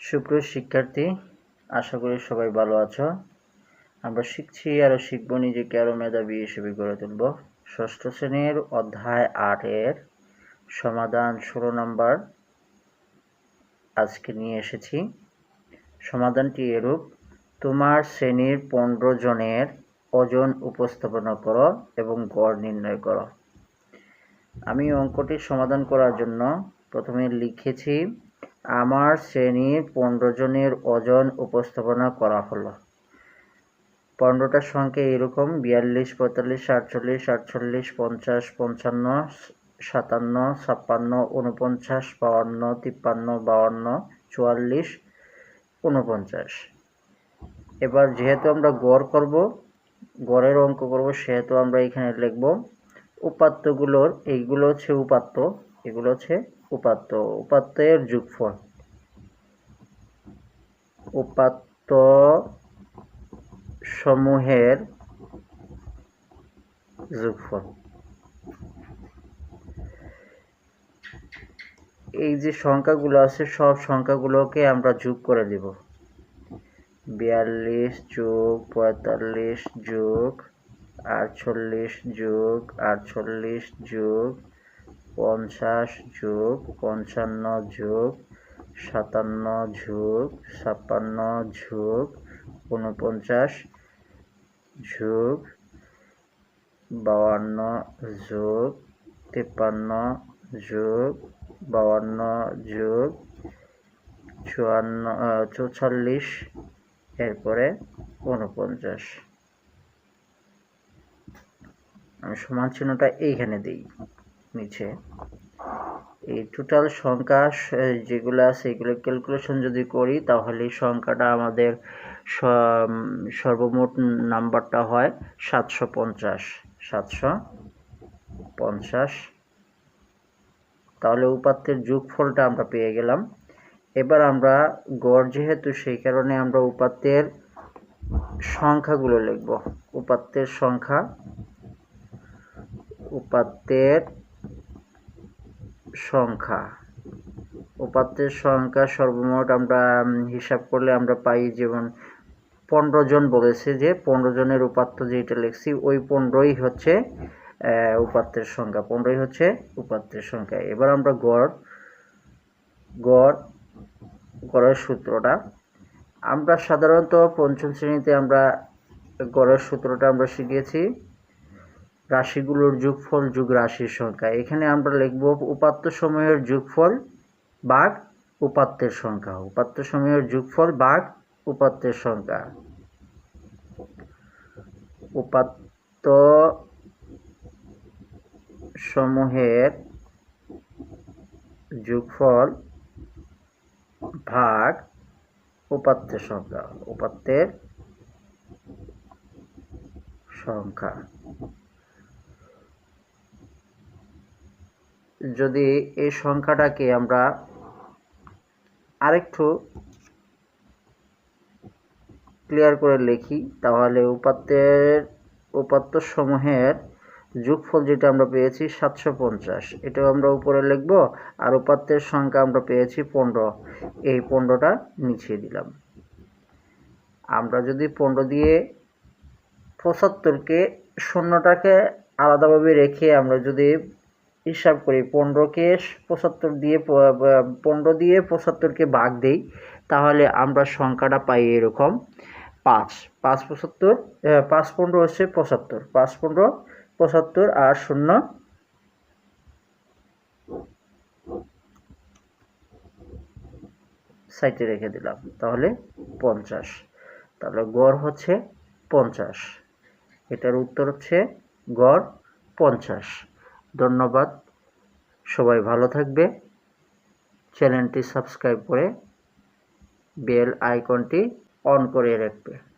সুপ্রিয় শিক্ষার্থী, আশা করি সবাই ভালো আছো। আমরা শিখছি আরও শিখব নিজেকে আরও মেধাবী হিসেবে গড়ে তুলব। ষষ্ঠ শ্রেণির অধ্যায় আটের সমাধান ষোলো নম্বর আজকে নিয়ে এসেছি। সমাধানটি এরূপ, তোমার শ্রেণির পনেরো জনের ওজন উপস্থাপনা করো এবং গড় নির্ণয় করো। আমি অঙ্কটি সমাধান করার জন্য প্রথমে লিখেছি আমার শ্রেণির পনেরো জনের ওজন উপস্থাপনা করা হলো। পনেরোটার সংখ্যা এরকম বিয়াল্লিশ, পঁয়তাল্লিশ, আটচল্লিশ আটচল্লিশ, পঞ্চাশ, পঞ্চান্ন, সাতান্ন, ছাপ্পান্ন উনপঞ্চাশ বাউান্ন তিপ্পান্ন বাউান্ন চুয়াল্লিশ উনপঞ্চাশ এবার যেহেতু আমরা গড় করব, গড়ের অঙ্ক করব, সেহেতু আমরা এখানে লিখব, উপাত্তগুলোর, এইগুলো হচ্ছে উপাত্ত, এগুলো হচ্ছে উপাত্ত, উপাত্তের যোগফল। উপাত্ত সমূহের যোগফল। এই যে সংখ্যাগুলো আছে, সব সংখ্যাগুলোকে আমরা যোগ করে দিব। বিয়াল্লিশ যোগ পঁয়তাল্লিশ যোগ আটচল্লিশ যোগ আটচল্লিশ যোগ পঞ্চাশ যোগ পঞ্চান্ন যোগ সাতান্ন যোগ ছাপ্পান্ন যোগ উনপঞ্চাশ যোগ বাউান্ন যোগ তিপ্পান্ন যোগ বাউান্ন যোগ চুয়ান্ন চৌচল্লিশ এরপরে উনপঞ্চাশ আমি সমান চিহ্নটা এইখানে দিই। নিচে। এই টোটাল সংখ্যা যেগুলো আছে, এগুলো ক্যালকুলেশন যদি করি, তাহলে সংখ্যাটা আমাদের সর্বমোট নাম্বারটা হয় সাতশো পঞ্চাশ সাতশো পঞ্চাশ। তাহলে উপাত্তের যোগফলটা আমরা পেয়ে গেলাম। এবার আমরা গড় যেহেতু, সেই কারণে আমরা উপাত্তের সংখ্যাগুলো লিখব। উপাত্তের সংখ্যা, উপাত্তের সংখ্যা। উপাত্তের সংখ্যা সর্বমোট আমরা হিসাব করলে আমরা পাই যেমন পনেরো জন বলেছে যে, পনেরো জনের উপাত্ত যেটা লিখছি, ওই পনেরোই হচ্ছে উপাত্তের সংখ্যা। পনেরোই হচ্ছে উপাত্তের সংখ্যা। এবার আমরা গড় গড়, গড়ের সূত্রটা। আমরা সাধারণত পঞ্চম শ্রেণীতে আমরা গড়ের সূত্রটা আমরা শিখিয়েছি রাশিগুলোর যোগফল যুগ রাশির সংখ্যা। এখানে আমরা লিখব উপাত্ত সময়ের যোগফল বাঘ উপাত্তের সংখ্যা। উপাত্ত সময়ের যোগফল বাঘ উপাত্তের সংখ্যা। উপাত্ত সমূহের যোগফল ভাগ উপাত্তের সংখ্যা। উপাত্তের সংখ্যা। যদি এই সংখ্যাটাকে আমরা আরেকটু ক্লিয়ার করে লিখি, তাহলে উপাত্তের উপাত্ত সমূহের যোগফল যেটা আমরা পেয়েছি সাতশো পঞ্চাশ। এটাও আমরা উপরে লিখব, আর উপাত্তের সংখ্যা আমরা পেয়েছি পনেরো। এই পনেরোটা নিচে দিলাম। আমরা যদি পনেরো দিয়ে পঁচাত্তরকে শূন্যটাকে আলাদাভাবে রেখে আমরা যদি হিসাব করি। পনেরোকে পঁচাত্তর দিয়ে পনেরো দিয়ে পঁচাত্তরকে ভাগ দেই, তাহলে আমরা সংখ্যাটা পাই এরকম পাঁচ। পাঁচ পঁচাত্তর পাঁচ পনেরো হচ্ছে পঁচাত্তর। পাঁচ পনেরো, পঁচাত্তর আর শূন্য সাইটে রেখে দিলাম, তাহলে পঞ্চাশ। তাহলে গড় হচ্ছে পঞ্চাশ। এটার উত্তর হচ্ছে গড় পঞ্চাশ। ধন্যবাদ। সবাই ভালো থাকবে। চ্যানেলটি সাবস্ক্রাইব করে বেল আইকনটি অন করে রাখবে।